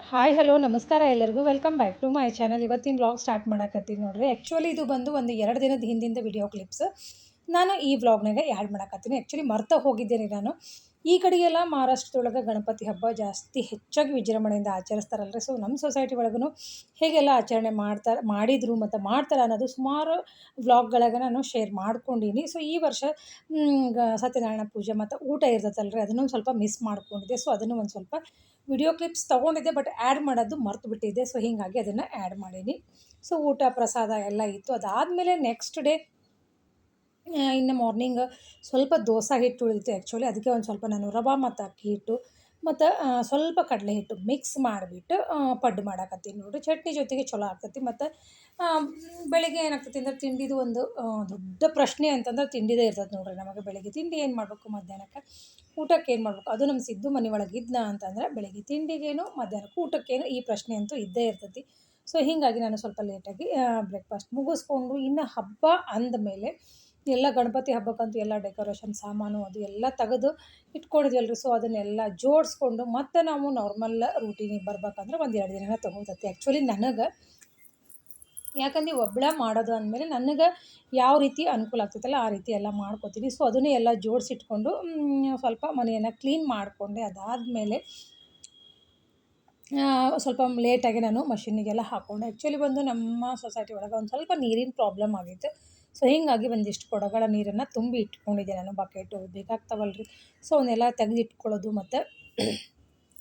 Hi hello ನಮಸ್ಕಾರ ಎಲ್ಲರಿಗೂ. Welcome back to my channel ಇವತ್ತಿನ ಬ್ಲಾಗ್ ಸ್ಟಾರ್ಟ್ ಮಾಡಕತ್ತೀನಿ ನೋಡ್ರಿ. ಆ್ಯಕ್ಚುಲಿ ಇದು ಬಂದು ಒಂದು ಎರಡು ದಿನದ ಹಿಂದಿಂದ ವಿಡಿಯೋ ಕ್ಲಿಪ್ಸ್ ನಾನು ಈ ವ್ಲಾಗ್ನಾಗ ಆ್ಯಡ್ ಮಾಡಕತ್ತೀನಿ. ಆ್ಯಕ್ಚುಲಿ ಮರ್ತ ಹೋಗಿದ್ದೇನೆ ನಾನು. ಈ ಕಡೆಗೆಲ್ಲ ಮಹಾರಾಷ್ಟ್ರದೊಳಗೆ ಗಣಪತಿ ಹಬ್ಬ ಜಾಸ್ತಿ ಹೆಚ್ಚಾಗಿ ವಿಜೃಂಭಣೆಯಿಂದ ಆಚರಿಸ್ತಾರಲ್ರಿ. ಸೊ ನಮ್ಮ ಸೊಸೈಟಿ ಒಳಗೂ ಹೇಗೆಲ್ಲ ಆಚರಣೆ ಮಾಡ್ತಾರೆ ಮಾಡಿದರು ಮತ್ತು ಮಾಡ್ತಾರೆ ಅನ್ನೋದು ಸುಮಾರು ವ್ಲಾಗ್ಗಳಾಗ ನಾನು ಶೇರ್ ಮಾಡ್ಕೊಂಡೀನಿ. ಸೊ ಈ ವರ್ಷ ಸತ್ಯನಾರಾಯಣ ಪೂಜೆ ಮತ್ತು ಊಟ ಇರ್ತದಲ್ರಿ, ಅದನ್ನು ಸ್ವಲ್ಪ ಮಿಸ್ ಮಾಡ್ಕೊಂಡಿದ್ದೆ. ಸೊ ಅದನ್ನು ಒಂದು ಸ್ವಲ್ಪ ವಿಡಿಯೋ ಕ್ಲಿಪ್ಸ್ ತೊಗೊಂಡಿದ್ದೆ ಬಟ್ ಆ್ಯಡ್ ಮಾಡೋದು ಮರ್ತು ಬಿಟ್ಟಿದ್ದೆ. ಸೊ ಹೀಗಾಗಿ ಅದನ್ನು ಆ್ಯಡ್ ಮಾಡೀನಿ. ಸೊ ಊಟ ಪ್ರಸಾದ ಎಲ್ಲ ಇತ್ತು. ಅದಾದಮೇಲೆ ನೆಕ್ಸ್ಟ್ ಡೇ ಇನ್ನು ಮಾರ್ನಿಂಗ್ ಸ್ವಲ್ಪ ದೋಸೆ ಹಿಟ್ಟು ಉಳಿದಿತ್ತು ಆ್ಯಕ್ಚುಲಿ ಅದಕ್ಕೆ ಒಂದು ಸ್ವಲ್ಪ ನಾನು ರವೆ ಮತ್ತು ಅಕ್ಕಿ ಹಿಟ್ಟು ಮತ್ತು ಸ್ವಲ್ಪ ಕಡಲೆ ಹಿಟ್ಟು ಮಿಕ್ಸ್ ಮಾಡಿಬಿಟ್ಟು ಪಡ್ಡು ಮಾಡಾಕತ್ತೀನಿ ನೋಡಿರಿ. ಚಟ್ನಿ ಜೊತೆಗೆ ಚಲೋ ಆಗ್ತೈತಿ. ಮತ್ತು ಬೆಳಿಗ್ಗೆ ಏನಾಗ್ತೈತಿ ಅಂದ್ರೆ ತಿಂಡಿದು ಒಂದು ದೊಡ್ಡ ಪ್ರಶ್ನೆ ಅಂತಂದ್ರೆ ತಿಂಡಿದೇ ಇರ್ತದೆ ನೋಡ್ರಿ ನಮಗೆ ಬೆಳಿಗ್ಗೆ. ತಿಂಡಿ ಏನು ಮಾಡಬೇಕು ಮಧ್ಯಾಹ್ನಕ್ಕೆ? ಊಟಕ್ಕೆ ಏನು ಮಾಡಬೇಕು? ಅದು ನಮ್ಮ ಸಿದ್ದು ಮನೆ ಒಳಗೆ ಇದ್ನ ಅಂತಂದ್ರೆ ಬೆಳಿಗ್ಗೆ ತಿಂಡಿಗೇನು, ಮಧ್ಯಾಹ್ನಕ್ಕೆ ಊಟಕ್ಕೇನು ಈ ಪ್ರಶ್ನೆ ಅಂತೂ ಇದ್ದೇ ಇರ್ತೈತಿ. ಸೊ ಹೀಗಾಗಿ ನಾನು ಸ್ವಲ್ಪ ಲೇಟಾಗಿ ಬ್ರೇಕ್ಫಾಸ್ಟ್ ಮುಗಿಸ್ಕೊಂಡು ಇನ್ನು ಹಬ್ಬ ಅಂದಮೇಲೆ ಎಲ್ಲ ಗಣಪತಿ ಹಬ್ಬಕ್ಕಂತೂ ಎಲ್ಲ ಡೆಕೋರೇಷನ್ ಸಾಮಾನು ಅದು ಎಲ್ಲ ತೆಗೆದು ಇಟ್ಕೊಂಡಿದ್ವಲ್ರಿ. ಸೊ ಅದನ್ನೆಲ್ಲ ಜೋಡಿಸ್ಕೊಂಡು ಮತ್ತೆ ನಾವು ನಾರ್ಮಲ್ ರೂಟೀನಿಗೆ ಬರ್ಬೇಕಂದ್ರೆ ಒಂದು ಎರಡು ದಿನ ತೊಗೊತೈತಿ ಆ್ಯಕ್ಚುಲಿ ನನಗೆ ಯಾಕಂದ್ರೆ ಒಬ್ಬಳ ಮಾಡೋದು ಅಂದಮೇಲೆ ನನಗೆ ಯಾವ ರೀತಿ ಅನುಕೂಲ ಆಗ್ತೈತಲ್ಲ ಆ ರೀತಿ ಎಲ್ಲ ಮಾಡ್ಕೋತೀನಿ. ಸೊ ಅದನ್ನೇ ಎಲ್ಲ ಜೋಡಿಸಿಟ್ಕೊಂಡು ಸ್ವಲ್ಪ ಮನೆಯನ್ನು ಕ್ಲೀನ್ ಮಾಡಿಕೊಂಡೆ. ಅದಾದಮೇಲೆ ಸ್ವಲ್ಪ ಲೇಟಾಗಿ ನಾನು ಮಷಿನಿಗೆಲ್ಲ ಹಾಕ್ಕೊಂಡೆ ಆ್ಯಕ್ಚುಲಿ ಬಂದು ನಮ್ಮ ಸೊಸೈಟಿ ಒಳಗೆ ಒಂದು ಸ್ವಲ್ಪ ನೀರಿನ ಪ್ರಾಬ್ಲಮ್ ಆಗಿತ್ತು. ಸೊ ಹೀಗಾಗಿ ಒಂದಿಷ್ಟು ಕೊಡಗಳ ನೀರನ್ನು ತುಂಬಿ ಇಟ್ಕೊಂಡಿದ್ದೆ ನಾನು ಬಕೆಟು ಬೇಕಾಗ್ತಾವಲ್ಲ ರೀ ಸೊ ಅವನ್ನೆಲ್ಲ ತೆಗೆದು ಇಟ್ಕೊಳ್ಳೋದು ಮತ್ತು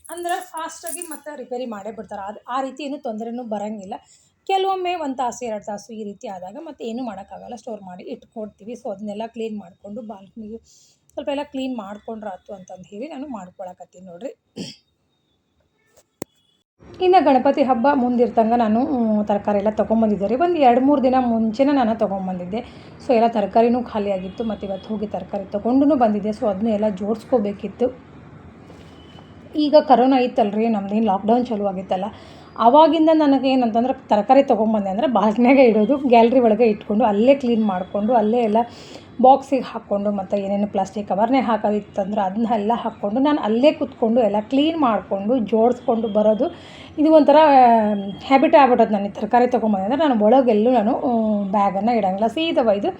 ಅಂದ್ರೆ ಫಾಸ್ಟಾಗಿ ಮತ್ತೆ ರಿಪೇರಿ ಮಾಡೇ ಬಿಡ್ತಾರೆ. ಅದು ಆ ರೀತಿ ಏನು ತೊಂದರೆನೂ ಬರೋಂಗಿಲ್ಲ. ಕೆಲವೊಮ್ಮೆ ಒಂದು ತಾಸು, ಎರಡು ತಾಸು ಈ ರೀತಿ ಆದಾಗ ಮತ್ತೆ ಏನೂ ಮಾಡೋಕ್ಕಾಗಲ್ಲ. ಸ್ಟೋರ್ ಮಾಡಿ ಇಟ್ಕೊಡ್ತೀವಿ. ಸೊ ಅದನ್ನೆಲ್ಲ ಕ್ಲೀನ್ ಮಾಡಿಕೊಂಡು ಬಾಲ್ಕನಿಗೆ ಸ್ವಲ್ಪ ಎಲ್ಲ ಕ್ಲೀನ್ ಮಾಡ್ಕೊಂಡ್ರಾತು ಅಂತಂದು ಹೇಳಿ ನಾನು ಮಾಡ್ಕೊಳಕತ್ತೀನಿ ನೋಡಿರಿ. ಇನ್ನು ಗಣಪತಿ ಹಬ್ಬ ಮುಂದಿರ್ತಂಗ ನಾನು ತರಕಾರಿ ಎಲ್ಲ ತೊಗೊಂಬಂದಿದ್ದೆ ರೀ. ಒಂದು ಎರಡು ಮೂರು ದಿನ ಮುಂಚೆನೇ ನಾನು ತೊಗೊಂಬಂದಿದ್ದೆ. ಸೊ ಎಲ್ಲ ತರಕಾರಿನೂ ಖಾಲಿ ಆಗಿತ್ತು, ಮತ್ತು ಇವತ್ತು ಹೋಗಿ ತರಕಾರಿ ತೊಗೊಂಡು ಬಂದಿದ್ದೆ. ಸೊ ಅದನ್ನೂ ಎಲ್ಲ ಜೋಡಿಸ್ಕೋಬೇಕಿತ್ತು. ಈಗ ಕರೋನಾ ಇತ್ತಲ್ರಿ ನಮ್ದೇನು ಲಾಕ್ಡೌನ್ ಚಾಲೂ ಆಗಿತ್ತಲ್ಲ. ಆವಾಗಿಂದ ನನಗೆ ಏನಂತಂದ್ರೆ ತರಕಾರಿ ತೊಗೊಂಬಂದೆ ಅಂದರೆ ಬಾಲ್ಕನ್ಯಾಗೆ ಇಡೋದು ಗ್ಯಾಲ್ರಿ ಒಳಗೆ ಇಟ್ಕೊಂಡು ಅಲ್ಲೇ ಕ್ಲೀನ್ ಮಾಡಿಕೊಂಡು ಅಲ್ಲೇ ಎಲ್ಲ ಬಾಕ್ಸಿಗೆ ಹಾಕ್ಕೊಂಡು ಮತ್ತು ಏನೇನು ಪ್ಲಾಸ್ಟಿಕ್ ಕವರ್ನೇ ಹಾಕೋದಿತ್ತಂದ್ರೆ ಅದನ್ನ ಎಲ್ಲ ಹಾಕ್ಕೊಂಡು ನಾನು ಅಲ್ಲೇ ಕೂತ್ಕೊಂಡು ಎಲ್ಲ ಕ್ಲೀನ್ ಮಾಡಿಕೊಂಡು ಜೋಡಿಸ್ಕೊಂಡು ಬರೋದು. ಇದು ಒಂಥರ ಹ್ಯಾಬಿಟ್ ಆಗ್ಬಿಟ್ಟದು ನನಗೆ ತರಕಾರಿ ತೊಗೊಂಬಂದೆ ನಾನು ಒಳಗೆಲ್ಲೂ ನಾನು ಬ್ಯಾಗನ್ನು ಇಡೋಂಗಿಲ್ಲ. ಸೀದಾ ಒಯ್ದು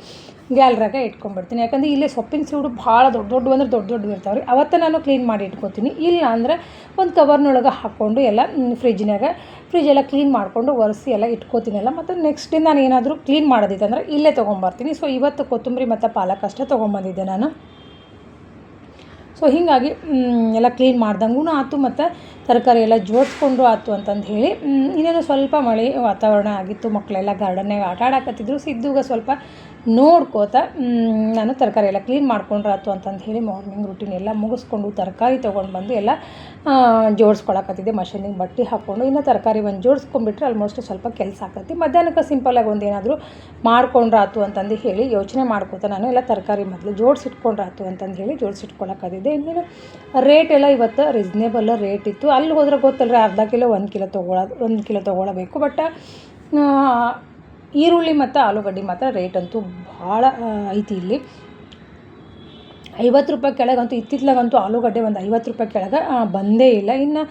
ಗ್ಯಾಲ್ರಾಗೆ ಇಟ್ಕೊಂಡ್ಬಿಡ್ತೀನಿ. ಯಾಕಂದ್ರೆ ಇಲ್ಲೇ ಸೊಪ್ಪಿನ ಸೂಡು ಭಾಳ ದೊಡ್ಡ ದೊಡ್ಡ ಅಂದ್ರೆ ದೊಡ್ಡ ದೊಡ್ಡ ಇರ್ತಾವೆ ರೀ ಅವತ್ತು ನಾನು ಕ್ಲೀನ್ ಮಾಡಿ ಇಟ್ಕೋತೀನಿ. ಇಲ್ಲ ಅಂದರೆ ಒಂದು ಕವರ್ನೊಳಗೆ ಹಾಕ್ಕೊಂಡು ಎಲ್ಲ ಫ್ರಿಜ್ನಾಗ ಫ್ರಿಜ್ ಎಲ್ಲ ಕ್ಲೀನ್ ಮಾಡಿಕೊಂಡು ಒರೆಸಿ ಎಲ್ಲ ಇಟ್ಕೋತೀನಲ್ಲ ಮತ್ತು ನೆಕ್ಸ್ಟ್ ನಾನು ಏನಾದರೂ ಕ್ಲೀನ್ ಮಾಡೋದಿತ್ತಂದ್ರೆ ಇಲ್ಲೇ ತೊಗೊಂಬರ್ತೀನಿ. ಸೊ ಇವತ್ತು ಕೊತ್ತಂಬರಿ ಮತ್ತು ಪಾಲಕ್ ಅಷ್ಟೇ ತೊಗೊಂಬಂದಿದ್ದೆ ನಾನು. ಸೊ ಹೀಗಾಗಿ ಎಲ್ಲ ಕ್ಲೀನ್ ಮಾಡ್ದಂಗೂ ಆಯ್ತು ಮತ್ತು ತರಕಾರಿ ಎಲ್ಲ ಜೋಡಿಸ್ಕೊಂಡು ಆಯ್ತು ಅಂತಂದು ಹೇಳಿ ಇನ್ನೇನು ಸ್ವಲ್ಪ ಮಳೆ ವಾತಾವರಣ ಆಗಿತ್ತು ಮಕ್ಕಳೆಲ್ಲ ಗಾರ್ಡನ್ನಾಗ ಆಟ ಆಡಕತ್ತಿದ್ರು ಸಿದ್ದುಗ ಸ್ವಲ್ಪ ನೋಡ್ಕೋತ ನಾನು ತರಕಾರಿ ಎಲ್ಲ ಕ್ಲೀನ್ ಮಾಡ್ಕೊಂಡ್ರೆ ಆಯ್ತು ಅಂತಂದು ಹೇಳಿ ಮಾರ್ನಿಂಗ್ ರೂಟೀನ್ ಎಲ್ಲ ಮುಗಿಸ್ಕೊಂಡು ತರಕಾರಿ ತೊಗೊಂಡು ಬಂದು ಎಲ್ಲ ಜೋಡಿಸ್ಕೊಳಕತ್ತಿದ್ದೆ ಮಷೀನಿಗೆ ಬಟ್ಟೆ ಹಾಕ್ಕೊಂಡು, ಇನ್ನು ತರಕಾರಿ ಒಂದು ಜೋಡಿಸ್ಕೊಂಡ್ಬಿಟ್ರೆ ಆಲ್ಮೋಸ್ಟ್ ಸ್ವಲ್ಪ ಕೆಲಸ ಆಗ್ತೈತಿ ಮಧ್ಯಾಹ್ನಕ್ಕೆ ಸಿಂಪಲಾಗಿ ಒಂದು ಏನಾದರೂ ಆಯ್ತು ಅಂತಂದು ಹೇಳಿ ಯೋಚನೆ ಮಾಡ್ಕೋತ ನಾನು ಎಲ್ಲ ತರಕಾರಿ ಮೊದಲು ಜೋಡಿಸಿಟ್ಕೊಂಡ್ರೆ ಆಯ್ತು ಅಂತಂದು ಹೇಳಿ ಜೋಡಿಸಿಟ್ಕೊಳಕತ್ತಿದ್ದೆ. ಇನ್ನೇನು ರೇಟ್ ಎಲ್ಲ ಇವತ್ತು ರೀಸ್ನೇಬಲ್ ರೇಟ್ ಇತ್ತು. ಅಲ್ಲಿ ಹೋದ್ರೆ ಗೊತ್ತಲ್ರಿ, ಅರ್ಧ ಕಿಲೋ ಒಂದು ಕಿಲೋ ತೊಗೊಳೋದು ಒಂದು ಕಿಲೋ ತೊಗೊಳಬೇಕು. ಬಟ್ ಈರುಳ್ಳಿ ಮತ್ತು ಆಲೂಗಡ್ಡೆ ಮಾತ್ರ ರೇಟ್ ಅಂತೂ ಭಾಳ ಐತಿ ಇಲ್ಲಿ. ಐವತ್ತು ರೂಪಾಯಿ ಕೆಳಗಂತೂ ಇತ್ತಿತ್ಲಾಗಂತೂ ಆಲೂಗಡ್ಡೆ ಒಂದು ಐವತ್ತು ರೂಪಾಯಿ ಕೆಳಗೆ ಬಂದೇ ಇಲ್ಲ. ಇನ್ನು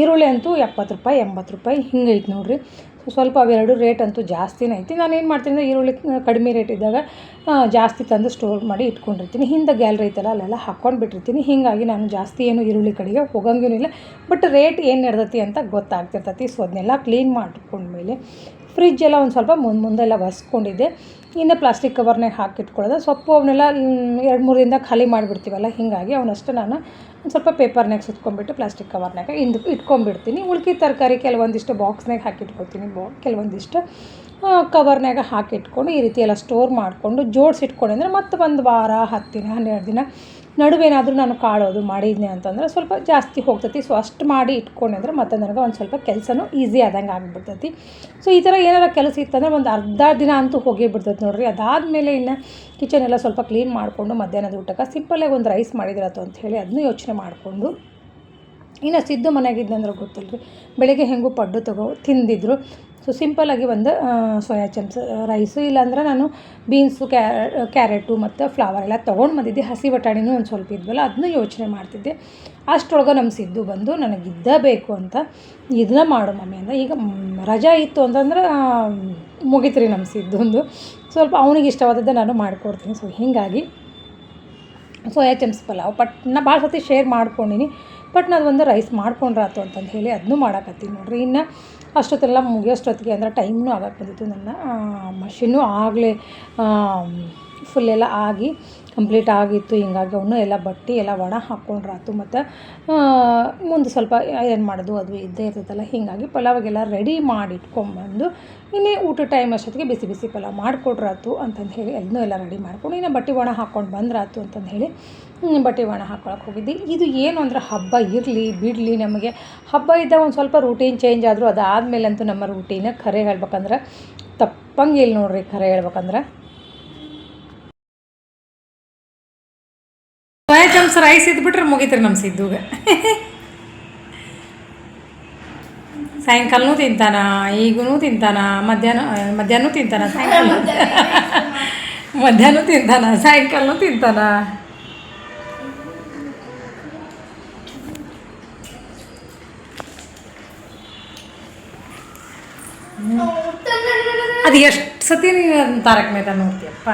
ಈರುಳ್ಳಿ ಅಂತೂ ಎಪ್ಪತ್ತು ರೂಪಾಯಿ, ಎಂಬತ್ತು ರೂಪಾಯಿ ಹಿಂಗೈತೆ ನೋಡ್ರಿ. ಸೊ ಸ್ವಲ್ಪ ಅವೆರಡು ರೇಟ್ ಅಂತೂ ಜಾಸ್ತಿನೇ ಐತಿ. ನಾನು ಏನು ಮಾಡ್ತೀನಿ ಅಂದರೆ ಈರುಳ್ಳಿ ಕಡಿಮೆ ರೇಟ್ ಇದ್ದಾಗ ಜಾಸ್ತಿ ತಂದು ಸ್ಟೋರ್ ಮಾಡಿ ಇಟ್ಕೊಂಡಿರ್ತೀನಿ. ಹಿಂದೆ ಗ್ಯಾಲ್ರಿ ಐತಲ್ಲ, ಅಲ್ಲೆಲ್ಲ ಹಾಕ್ಕೊಂಡು ಬಿಟ್ಟಿರ್ತೀನಿ. ಹೀಗಾಗಿ ನಾನು ಜಾಸ್ತಿ ಏನು ಈರುಳ್ಳಿ ಕಡೆಗೆ ಹೋಗಂಗೇನೂ ಇಲ್ಲ. ಬಟ್ ರೇಟ್ ಏನು ನಡೆದತಿ ಅಂತ ಗೊತ್ತಾಗ್ತಿರ್ತೈತಿ. ಸೊ ಅದನ್ನೆಲ್ಲ ಕ್ಲೀನ್ ಮಾಡ್ಕೊಂಡ್ಮೇಲೆ ಫ್ರಿಜ್ ಎಲ್ಲ ಒಂದು ಸ್ವಲ್ಪ ಮುಂದೆ ಮುಂದೆಲ್ಲ ಒರೆಸ್ಕೊಂಡಿದ್ದೆ. ಇನ್ನು ಪ್ಲಾಸ್ಟಿಕ್ ಕವರ್ನಾಗ ಹಾಕಿಟ್ಕೊಳ್ಳೋದು. ಸೊಪ್ಪು ಅವನ್ನೆಲ್ಲ ಎರಡು ಮೂರು ದಿನದಾಗ ಖಾಲಿ ಮಾಡಿಬಿಡ್ತೀವಲ್ಲ, ಹೀಗಾಗಿ ಅವನಷ್ಟು ನಾನು ಒಂದು ಸ್ವಲ್ಪ ಪೇಪರ್ನಾಗ ಸುತ್ಕೊಂಡ್ಬಿಟ್ಟು ಪ್ಲಾಸ್ಟಿಕ್ ಕವರ್ನಾಗ ಇಂದು ಇಟ್ಕೊಂಡ್ಬಿಡ್ತೀನಿ. ಉಳ್ಕಿ ತರಕಾರಿ ಕೆಲವೊಂದಿಷ್ಟು ಬಾಕ್ಸ್ನಾಗ ಹಾಕಿಟ್ಕೊಳ್ತೀನಿ. ಬಾ ಕೆಲವೊಂದಿಷ್ಟು ಕವರ್ನಾಗ ಹಾಕಿಟ್ಕೊಂಡು ಈ ರೀತಿ ಎಲ್ಲ ಸ್ಟೋರ್ ಮಾಡಿಕೊಂಡು ಜೋಡಿಸಿಟ್ಕೊಂಡೆ ಅಂದರೆ ಮತ್ತೆ ಒಂದು ವಾರ, ಹತ್ತು ದಿನ, ಹನ್ನೆರಡು ದಿನ ನಡುವೇನಾದರೂ ನಾನು ಕಾಳೋದು ಮಾಡಿದ್ನೆ ಅಂತಂದ್ರೆ ಸ್ವಲ್ಪ ಜಾಸ್ತಿ ಹೋಗ್ತೈತಿ. ಸೊ ಅಷ್ಟು ಮಾಡಿ ಇಟ್ಕೊಂಡೆ ಅಂದರೆ ಮತ್ತೆ ನನಗೆ ಒಂದು ಸ್ವಲ್ಪ ಕೆಲಸನೂ ಈಸಿ ಆದಂಗೆ ಆಗಿಬಿಡ್ತೈತಿ. ಸೊ ಈ ಥರ ಏನಾರ ಕೆಲಸ ಇತ್ತಂದ್ರೆ ಒಂದು ಅರ್ಧ ದಿನ ಅಂತೂ ಹೋಗೇ ಬಿಡ್ತೈತಿ ನೋಡಿರಿ. ಅದಾದಮೇಲೆ ಇನ್ನು ಕಿಚನ್ ಎಲ್ಲ ಸ್ವಲ್ಪ ಕ್ಲೀನ್ ಮಾಡಿಕೊಂಡು ಮಧ್ಯಾಹ್ನದ ಊಟಕ್ಕೆ ಸಿಂಪಲ್ಲಾಗಿ ಒಂದು ರೈಸ್ ಮಾಡಿದ್ರಾತು ಅಂತ ಹೇಳಿ ಅದನ್ನೂ ಯೋಚನೆ ಮಾಡಿಕೊಂಡು ಇನ್ನು ಸಿದ್ದು ಮನೆಯಾಗಿದ್ದಂದ್ರೆ ಗೊತ್ತಿಲ್ಲ ರೀ ಬೆಳಿಗ್ಗೆ ಹೆಂಗೂ ಪಡ್ಡು ತಗೋ ತಿಂದಿದ್ರು. ಸೊ ಸಿಂಪಲ್ಲಾಗಿ ಒಂದು ಸೋಯಾ ಚಮ್ಸ್ ರೈಸು ಇಲ್ಲಾಂದ್ರೆ ನಾನು ಬೀನ್ಸು ಕ್ಯಾರೆಟು ಮತ್ತು ಫ್ಲವರ್ ಎಲ್ಲ ತೊಗೊಂಡು ಬಂದಿದ್ದೆ. ಹಸಿ ಬಟಾಣಿನೂ ಒಂದು ಸ್ವಲ್ಪ ಇದ್ವಲ್ಲ ಅದನ್ನೂ ಯೋಚನೆ ಮಾಡ್ತಿದ್ದೆ. ಅಷ್ಟರೊಳಗೆ ನಮ್ಮ ಸಿದ್ದು ಬಂದು ನನಗಿದ್ದ ಬೇಕು ಅಂತ ಇದನ್ನ ಮಾಡು ಮಮ್ಮಿ ಅಂತ ಈಗ ರಜಾ ಇತ್ತು ಅಂತಂದ್ರೆ ಮುಗಿತ್ರಿ ನಮ್ಮ ಸಿದ್ದೊಂದು. ಸ್ವಲ್ಪ ಅವನಿಗೆ ಇಷ್ಟವಾದದ್ದು ನಾನು ಮಾಡಿಕೊಡ್ತೀನಿ. ಸೊ ಹೀಗಾಗಿ ಸೋಯಾ ಚಮ್ಸ್ ಪಲಾವ್. ಬಟ್ ನಾ ಭಾಳ ಸತಿ ಶೇರ್ ಮಾಡ್ಕೊಂಡಿನಿ. ಬಟ್ ನಾನು ಒಂದು ರೈಸ್ ಮಾಡ್ಕೊಂಡ್ರಾತು ಅಂತಂದು ಹೇಳಿ ಅದನ್ನೂ ಮಾಡಕತ್ತೀನಿ ನೋಡಿರಿ. ಇನ್ನು ಅಷ್ಟೊತ್ತೆಲ್ಲ ಮುಗಿಯೋಷ್ಟೊತ್ತಿಗೆ ಅಂದ್ರೆ ಟೈಮ್ನೂ ಆಗಕ್ಕೆ ಬಂದಿತ್ತು. ನನ್ನ ಮಷಿನ್ನು ಆಗಲೇ ಫುಲ್ ಎಲ್ಲ ಆಗಿ ಕಂಪ್ಲೀಟ್ ಆಗಿತ್ತು, ಹಿಂಗಾಗಿ ಅವನು ಎಲ್ಲ ಬಟ್ಟೆ ಎಲ್ಲ ಒಣ ಹಾಕ್ಕೊಂಡ್ರಾತು ಮತ್ತು ಮುಂದೆ ಸ್ವಲ್ಪ ಏನು ಮಾಡೋದು, ಅದು ಇದ್ದೇ ಇರ್ತೈತಲ್ಲ, ಹೀಗಾಗಿ ಪಲಾವಿಗೆಲ್ಲ ರೆಡಿ ಮಾಡಿ ಇಟ್ಕೊಂಬಂದು ಇನ್ನೇ ಊಟ ಟೈಮ್ ಅಷ್ಟೊತ್ತಿಗೆ ಬಿಸಿ ಬಿಸಿ ಪಲಾವ್ ಮಾಡಿಕೊಡ್ರಾತು ಅಂತಂದು ಹೇಳಿ, ಎಲ್ಲನೂ ಎಲ್ಲ ರೆಡಿ ಮಾಡ್ಕೊಂಡು, ಇನ್ನು ಬಟ್ಟೆ ಒಣ ಹಾಕ್ಕೊಂಡು ಬಂದ್ರಾತು ಅಂತಂದು ಹೇಳಿ ಬಟ್ಟೆ ಒಣ ಹಾಕ್ಕೊಳಕ್ಕೆ ಹೋಗಿದ್ದೆ. ಇದು ಏನು ಅಂದ್ರೆ ಹಬ್ಬ ಇರಲಿ, ಬಿಡಲಿ ನಮಗೆ. ಹಬ್ಬ ಇದ್ದಾಗ ಒಂದು ಸ್ವಲ್ಪ ರೂಟೀನ್ ಚೇಂಜ್ ಆದರೂ ಅದಾದಮೇಲಂತೂ ನಮ್ಮ ರೂಟೀನ ಖರೆ ಹೇಳ್ಬೇಕಂದ್ರೆ ತಪ್ಪಂಗಿಲ್ಲ ನೋಡ್ರಿ ಖರೆ ಹೇಳ್ಬೇಕಂದ್ರೆ. ಸೋಯಾ ಚಮಚ ರೈಸ್ ಇದ್ಬಿಟ್ರೆ ಮುಗಿತ್ರಿ ನಮ್ಮ ಸಿದ್ದುಗೆ. ಸಾಯಂಕಾಲನೂ ತಿಂತಾನ ಈಗೂ ತಿಂತಾನ ಮಧ್ಯಾಹ್ನ ಮಧ್ಯಾಹ್ನ ತಿಂತಾನ ಸಾಯಂಕಾಲ. ಮಧ್ಯಾಹ್ನ ತಿಂತಾನ ಸಾಯಂಕಾಲನೂ ತಿಂತಾನ. ಅದು ಎಷ್ಟು ಸತಿ ನೀನು ತಾರಕ ತಾರಕ್ ಮೆಹತಾ ನೋಡ್ತೀಯಪ್ಪ?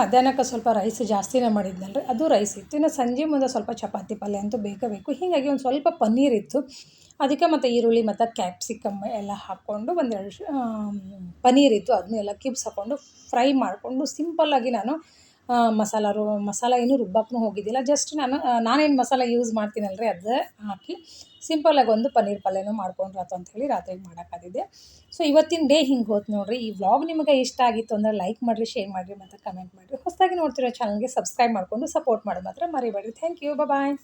ಮಧ್ಯಾಹ್ನಕ್ಕೆ ಸ್ವಲ್ಪ ರೈಸ್ ಜಾಸ್ತಿನೇ ಮಾಡಿದ್ನಲ್ರಿ? ಅದು ರೈಸ್ ಇತ್ತು. ಇನ್ನು ಸಂಜೆ ಮುಂದೆ ಸ್ವಲ್ಪ ಚಪಾತಿ ಪಲ್ಯ ಅಂತೂ ಬೇಕೇ ಬೇಕು. ಹೀಗಾಗಿ ಒಂದು ಸ್ವಲ್ಪ ಪನ್ನೀರ್ ಇತ್ತು. ಅದಕ್ಕೆ ಮತ್ತು ಈರುಳ್ಳಿ ಮತ್ತು ಕ್ಯಾಪ್ಸಿಕಮ್ ಎಲ್ಲ ಹಾಕ್ಕೊಂಡು ಒಂದೆರಡು ಪನ್ನೀರ್ ಇತ್ತು. ಅದನ್ನೆಲ್ಲ ಕಿಬ್ಸ್ ಹಾಕ್ಕೊಂಡು ಫ್ರೈ ಮಾಡಿಕೊಂಡು ಸಿಂಪಲ್ಲಾಗಿ ನಾನು ಮಸಾಲ ರು, ಮಸಾಲ ಏನು ರುಬ್ಬಕ್ಕೂ ಹೋಗಿದ್ದಿಲ್ಲ. ಜಸ್ಟ್ ನಾನು ನಾನೇನು ಮಸಾಲ ಯೂಸ್ ಮಾಡ್ತೀನಲ್ರಿ ಅದೇ ಹಾಕಿ ಸಿಂಪಲಾಗಿ ಒಂದು ಪನ್ನೀರ್ ಪಲ್ಯನೂ ಮಾಡ್ಕೊಂಡ್ರಾತು ಅಂಥೇಳಿ ರಾತ್ರಿಗೆ ಮಾಡೋಕ್ಕಾಗಿದ್ದೆ ಸೊ ಇವತ್ತಿನ ಡೇ ಹಿಂಗೆ ಹೋಯ್ತು ನೋಡಿರಿ. ಈ ವ್ಲಾಗ್ ನಿಮಗೆ ಇಷ್ಟ ಆಗಿತ್ತು ಅಂದರೆ ಲೈಕ್ ಮಾಡಿರಿ ಶೇರ್ ಮಾಡಿರಿ ಮತ್ತು ಕಮೆಂಟ್ ಮಾಡಿರಿ. ಹೊಸದಾಗಿ ನೋಡ್ತಿರೋ ಚಾನಲ್ಗೆ ಸಬ್ಸ್ಕ್ರೈಬ್ ಮಾಡಿಕೊಂಡು ಸಪೋರ್ಟ್ ಮಾಡೋದು ಮಾತ್ರ ಮರಿಬೇಡ್ರಿ. Thank you bye